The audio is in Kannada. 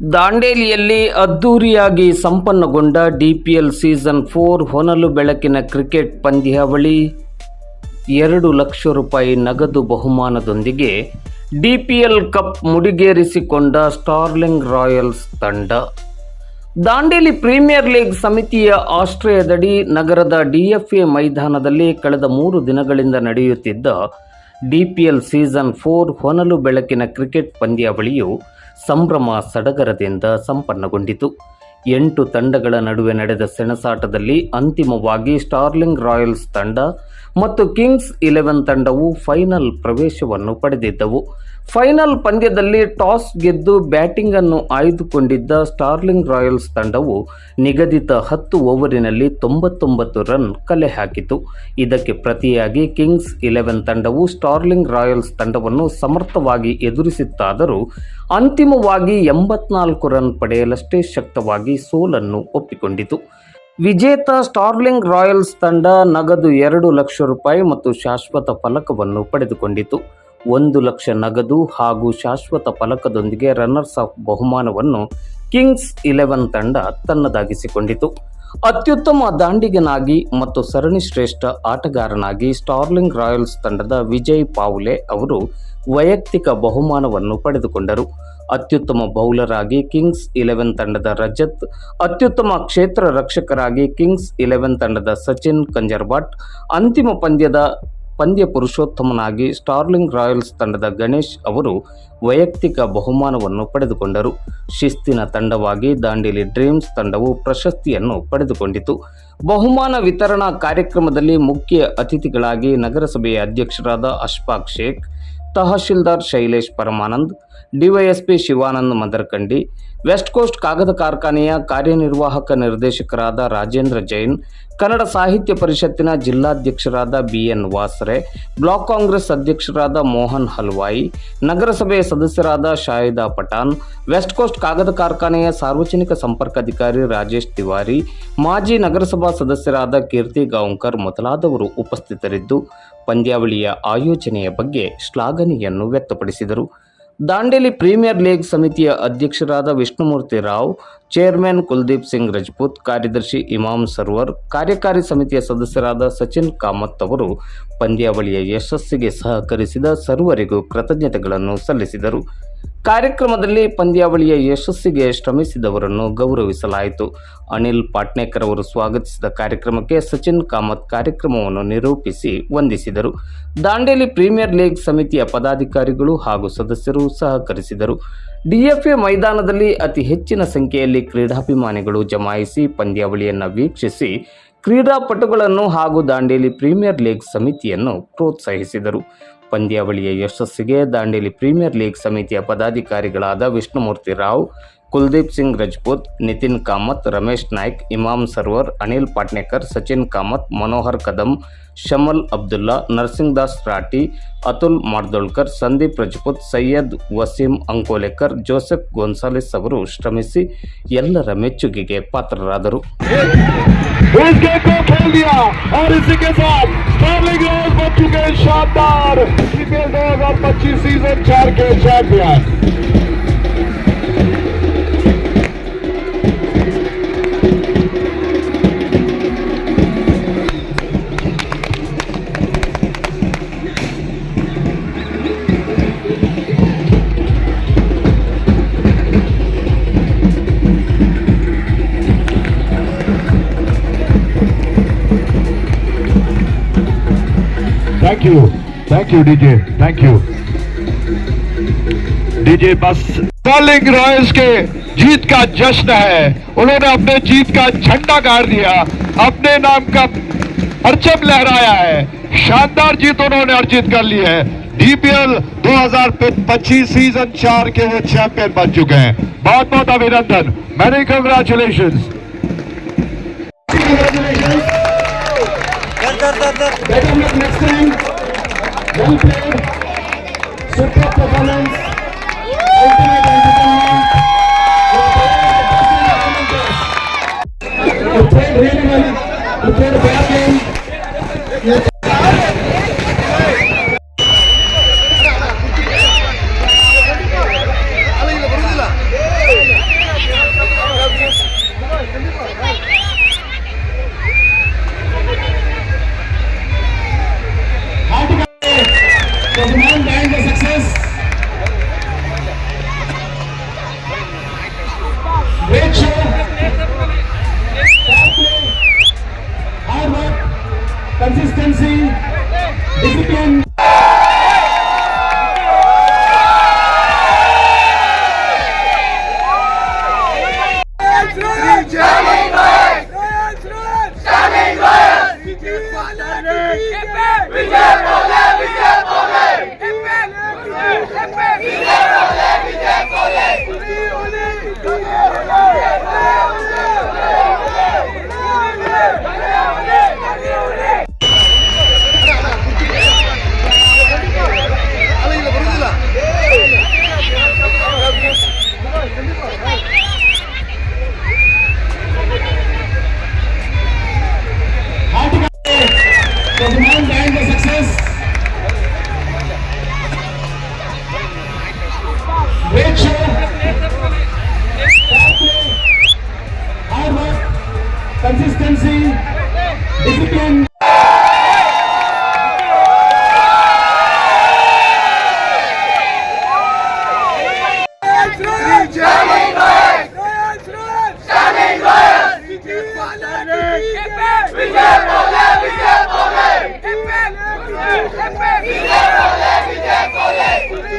ದಾಂಡೇಲಿಯಲ್ಲಿ ಅದ್ದೂರಿಯಾಗಿ ಸಂಪನ್ನಗೊಂಡ ಡಿಪಿಎಲ್ ಸೀಸನ್ ಫೋರ್ ಹೊನಲು ಬೆಳಕಿನ ಕ್ರಿಕೆಟ್ ಪಂದ್ಯಾವಳಿ ಎರಡು ಲಕ್ಷ ರೂಪಾಯಿ ನಗದು ಬಹುಮಾನದೊಂದಿಗೆ ಡಿಪಿಎಲ್ ಕಪ್ ಮುಡಿಗೇರಿಸಿಕೊಂಡ ಸ್ಟಾರ್ಲಿಂಗ್ ರಾಯಲ್ಸ್ ತಂಡ. ದಾಂಡೇಲಿ ಪ್ರೀಮಿಯರ್ ಲೀಗ್ ಸಮಿತಿಯ ಆಶ್ರಯದಡಿ ನಗರದ ಡಿಎಫ್ಎ ಮೈದಾನದಲ್ಲಿ ಕಳೆದ ಮೂರು ದಿನಗಳಿಂದ ನಡೆಯುತ್ತಿದ್ದ ಡಿಪಿಎಲ್ ಸೀಸನ್ ಫೋರ್ ಹೊನಲು ಬೆಳಕಿನ ಕ್ರಿಕೆಟ್ ಪಂದ್ಯಾವಳಿಯು ಸಂಭ್ರಮ ಸಡಗರದಿಂದ ಸಂಪನ್ನಗೊಂಡಿತು. ಎಂಟು ತಂಡಗಳ ನಡುವೆ ನಡೆದ ಸೆಣಸಾಟದಲ್ಲಿ ಅಂತಿಮವಾಗಿ ಸ್ಟಾರ್ಲಿಂಗ್ ರಾಯಲ್ಸ್ ತಂಡ ಮತ್ತು ಕಿಂಗ್ಸ್ ಇಲೆವೆನ್ ತಂಡವು ಫೈನಲ್ ಪ್ರವೇಶವನ್ನು ಪಡೆದಿದ್ದವು. ಫೈನಲ್ ಪಂದ್ಯದಲ್ಲಿ ಟಾಸ್ ಗೆದ್ದು ಬ್ಯಾಟಿಂಗ್ ಅನ್ನು ಆಯ್ದುಕೊಂಡಿದ್ದ ಸ್ಟಾರ್ಲಿಂಗ್ ರಾಯಲ್ಸ್ ತಂಡವು ನಿಗದಿತ ಹತ್ತು ಓವರಿನಲ್ಲಿ ತೊಂಬತ್ತೊಂಬತ್ತು ರನ್ ಕಲೆ ಹಾಕಿತು. ಇದಕ್ಕೆ ಪ್ರತಿಯಾಗಿ ಕಿಂಗ್ಸ್ ಇಲೆವೆನ್ ತಂಡವು ಸ್ಟಾರ್ಲಿಂಗ್ ರಾಯಲ್ಸ್ ತಂಡವನ್ನು ಸಮರ್ಥವಾಗಿ ಎದುರಿಸಿತ್ತಾದರೂ ಅಂತಿಮವಾಗಿ ಎಂಬತ್ನಾಲ್ಕು ರನ್ ಪಡೆಯಲಷ್ಟೇ ಶಕ್ತವಾಗಿ ಸೋಲನ್ನು ಒಪ್ಪಿಕೊಂಡಿತು. ವಿಜೇತ ಸ್ಟಾರ್ಲಿಂಗ್ ರಾಯಲ್ಸ್ ತಂಡ ನಗದು ಎರಡು ಲಕ್ಷ ರೂಪಾಯಿ ಮತ್ತು ಶಾಶ್ವತ ಫಲಕವನ್ನು ಪಡೆದುಕೊಂಡಿತು. ಒಂದು ಲಕ್ಷ ನಗದು ಹಾಗೂ ಶಾಶ್ವತ ಫಲಕದೊಂದಿಗೆ ರನ್ನರ್ಸ್ ಆಫ್ ಬಹುಮಾನವನ್ನು ಕಿಂಗ್ಸ್ ಇಲೆವೆನ್ ತಂಡ ತನ್ನದಾಗಿಸಿಕೊಂಡಿತು. ಅತ್ಯುತ್ತಮ ದಾಂಡಿಗನಾಗಿ ಮತ್ತು ಸರಣಿ ಶ್ರೇಷ್ಠ ಆಟಗಾರನಾಗಿ ಸ್ಟಾರ್ಲಿಂಗ್ ರಾಯಲ್ಸ್ ತಂಡದ ವಿಜಯ್ ಪಾವ್ಲೆ ಅವರು ವೈಯಕ್ತಿಕ ಬಹುಮಾನವನ್ನು ಪಡೆದುಕೊಂಡರು. ಅತ್ಯುತ್ತಮ ಬೌಲರ್ ಆಗಿ ಕಿಂಗ್ಸ್ ಇಲೆವೆನ್ ತಂಡದ ರಜತ್, ಅತ್ಯುತ್ತಮ ಕ್ಷೇತ್ರ ರಕ್ಷಕರಾಗಿ ಕಿಂಗ್ಸ್ ಇಲೆವೆನ್ ತಂಡದ ಸಚಿನ್ ಕಂಜರ್ಬಾಟ್, ಅಂತಿಮ ಪಂದ್ಯದ ಪಂದ್ಯ ಪುರುಷೋತ್ತಮನಾಗಿ ಸ್ಟಾರ್ಲಿಂಗ್ ರಾಯಲ್ಸ್ ತಂಡದ ಗಣೇಶ್ ಅವರು ವೈಯಕ್ತಿಕ ಬಹುಮಾನವನ್ನು ಪಡೆದುಕೊಂಡರು. ಶಿಸ್ತಿನ ತಂಡವಾಗಿ ದಾಂಡೇಲಿ ಡ್ರೀಮ್ಸ್ ತಂಡವು ಪ್ರಶಸ್ತಿಯನ್ನು ಪಡೆದುಕೊಂಡಿತು. ಬಹುಮಾನ ವಿತರಣಾ ಕಾರ್ಯಕ್ರಮದಲ್ಲಿ ಮುಖ್ಯ ಅತಿಥಿಗಳಾಗಿ ನಗರಸಭೆಯ ಅಧ್ಯಕ್ಷರಾದ Ashfaq Sheikh tahsildar Shailesh Paramanand, DYSP Shivanand Madarkandi, West Coast ಕಾಗದ ಕಾರ್ಖಾನೆಯ ಕಾರ್ಯನಿರ್ವಾಹಕ ನಿರ್ದೇಶಕರಾದ ರಾಜೇಂದ್ರ ಜೈನ್, ಕನ್ನಡ ಸಾಹಿತ್ಯ ಪರಿಷತ್ತಿನ ಜಿಲ್ಲಾಧ್ಯಕ್ಷರಾದ ಬಿಎನ್ ವಾಸರೆ, ಬ್ಲಾಕ್ ಕಾಂಗ್ರೆಸ್ ಅಧ್ಯಕ್ಷರಾದ ಮೋಹನ್ ಹಲ್ವಾಯಿ ನಗರಸಭೆಯ ಸದಸ್ಯರಾದ ಶಾಹಿದಾ ಪಠಾನ್ ವೆಸ್ಟ್ ಕೋಸ್ಟ್ ಕಾಗದ ಕಾರ್ಖಾನೆಯ ಸಾರ್ವಜನಿಕ ಸಂಪರ್ಕಾಧಿಕಾರಿ ರಾಜೇಶ್ ತಿವಾರಿ, ಮಾಜಿ ನಗರಸಭಾ ಸದಸ್ಯರಾದ ಕೀರ್ತಿ ಗಾಂವ್ಕರ್ ಮೊದಲಾದವರು ಉಪಸ್ಥಿತರಿದ್ದು ಪಂದ್ಯಾವಳಿಯ ಆಯೋಜನೆಯ ಬಗ್ಗೆ ಶ್ಲಾಘನೆಯನ್ನು ವ್ಯಕ್ತಪಡಿಸಿದರು. ದಾಂಡೇಲಿ ಪ್ರೀಮಿಯರ್ ಲೀಗ್ ಸಮಿತಿಯ ಅಧ್ಯಕ್ಷರಾದ ವಿಷ್ಣುಮೂರ್ತಿ ರಾವ್, ಚೇರ್ಮನ್ ಕುಲ್ದೀಪ್ ಸಿಂಗ್ ರಜಪೂತ್, ಕಾರ್ಯದರ್ಶಿ ಇಮಾಮ್ ಸರ್ವರ್, ಕಾರ್ಯಕಾರಿ ಸಮಿತಿಯ ಸದಸ್ಯರಾದ ಸಚಿನ್ ಕಾಮತ್ ಅವರು ಪಂದ್ಯಾವಳಿಯ ಯಶಸ್ಸಿಗೆ ಸಹಕರಿಸಿದ ಸರ್ವರಿಗೂ ಕೃತಜ್ಞತೆಗಳನ್ನು ಸಲ್ಲಿಸಿದರು. ಕಾರ್ಯಕ್ರಮದಲ್ಲಿ ಪಂದ್ಯಾವಳಿಯ ಯಶಸ್ಸಿಗೆ ಶ್ರಮಿಸಿದವರನ್ನು ಗೌರವಿಸಲಾಯಿತು. ಅನಿಲ್ ಪಾಟ್ನೇಕರ್ ಅವರು ಸ್ವಾಗತಿಸಿದ ಕಾರ್ಯಕ್ರಮಕ್ಕೆ ಸಚಿನ್ ಕಾಮತ್ ಕಾರ್ಯಕ್ರಮವನ್ನು ನಿರೂಪಿಸಿ ವಂದಿಸಿದರು. ದಾಂಡೇಲಿ ಪ್ರೀಮಿಯರ್ ಲೀಗ್ ಸಮಿತಿಯ ಪದಾಧಿಕಾರಿಗಳು ಹಾಗೂ ಸದಸ್ಯರು ಸಹಕರಿಸಿದರು. ಡಿಎಫ್ಎ ಮೈದಾನದಲ್ಲಿ ಅತಿ ಹೆಚ್ಚಿನ ಸಂಖ್ಯೆಯಲ್ಲಿ ಕ್ರೀಡಾಭಿಮಾನಿಗಳು ಜಮಾಯಿಸಿ ಪಂದ್ಯಾವಳಿಯನ್ನು ವೀಕ್ಷಿಸಿ ಕ್ರೀಡಾಪಟುಗಳನ್ನು ಹಾಗೂ ದಾಂಡೇಲಿ ಪ್ರೀಮಿಯರ್ ಲೀಗ್ ಸಮಿತಿಯನ್ನು ಪ್ರೋತ್ಸಾಹಿಸಿದರು. ಪಂದ್ಯಾವಳಿಯ ಯಶಸ್ಸಿಗೆ ದಾಂಡೇಲಿ ಪ್ರೀಮಿಯರ್ ಲೀಗ್ ಸಮಿತಿಯ ಪದಾಧಿಕಾರಿಗಳಾದ ವಿಷ್ಣುಮೂರ್ತಿ ರಾವ್ ಕುಲ್ದೀಪ್ ಸಿಂಗ್ ರಜಪೂತ್ ನಿತಿನ್ ಕಾಮತ್ ರಮೇಶ್ ನಾಯ್ಕ್ ಇಮಾಮ್ ಸರ್ವರ್ ಅನಿಲ್ ಪಾಟ್ನೇಕರ್ ಸಚಿನ್ ಕಾಮತ್ ಮನೋಹರ್ ಕದಂ ಶಮಲ್ ಅಬ್ದುಲ್ಲಾ ನರ್ಸಿಂಗ್ ದಾಸ್ ರಾಟಿ ಅತುಲ್ ಮಾರ್ದೋಳ್ಕರ್ ಸಂದೀಪ್ ರಜಪೂತ್ ಸೈಯದ್ ವಸೀಂ ಅಂಕೋಲೆಕರ್ ಜೋಸೆಫ್ ಗೋನ್ಸಾಲಿಸ್ ಅವರು ಶ್ರಮಿಸಿ ಎಲ್ಲರ ಮೆಚ್ಚುಗೆಗೆ ಪಾತ್ರರಾದರು इस गेम को खेल दिया और इसी के साथ स्टार्लिंग रॉयल बन चुके हैं शानदार आईपीएल 2025 सीजन चार के champion thank you thank you DJ thank you DJ बस स्टार्लिंग रॉयल्स के जीत का जश्न है। उन्होंने अपने जीत का झंडा गाड़ दिया। अपने नाम का परचम लहराया है। शानदार जीत उन्होंने अर्जित कर ली है। डीपीएल 2025 सीज़न चार के वो चैंपियन बन चुके हैं। बहुत बहुत अभिनंदन। Many congratulation Better luck next time. Well played. Super performance. Ultimate entertainment. You played really well. Consistency. Discipline. and behind the success. Great show. Hard work, consistency, discipline. Jamming Lions! Jamming Lions! Jamming peuple! Vivez pour les, vivez pour les!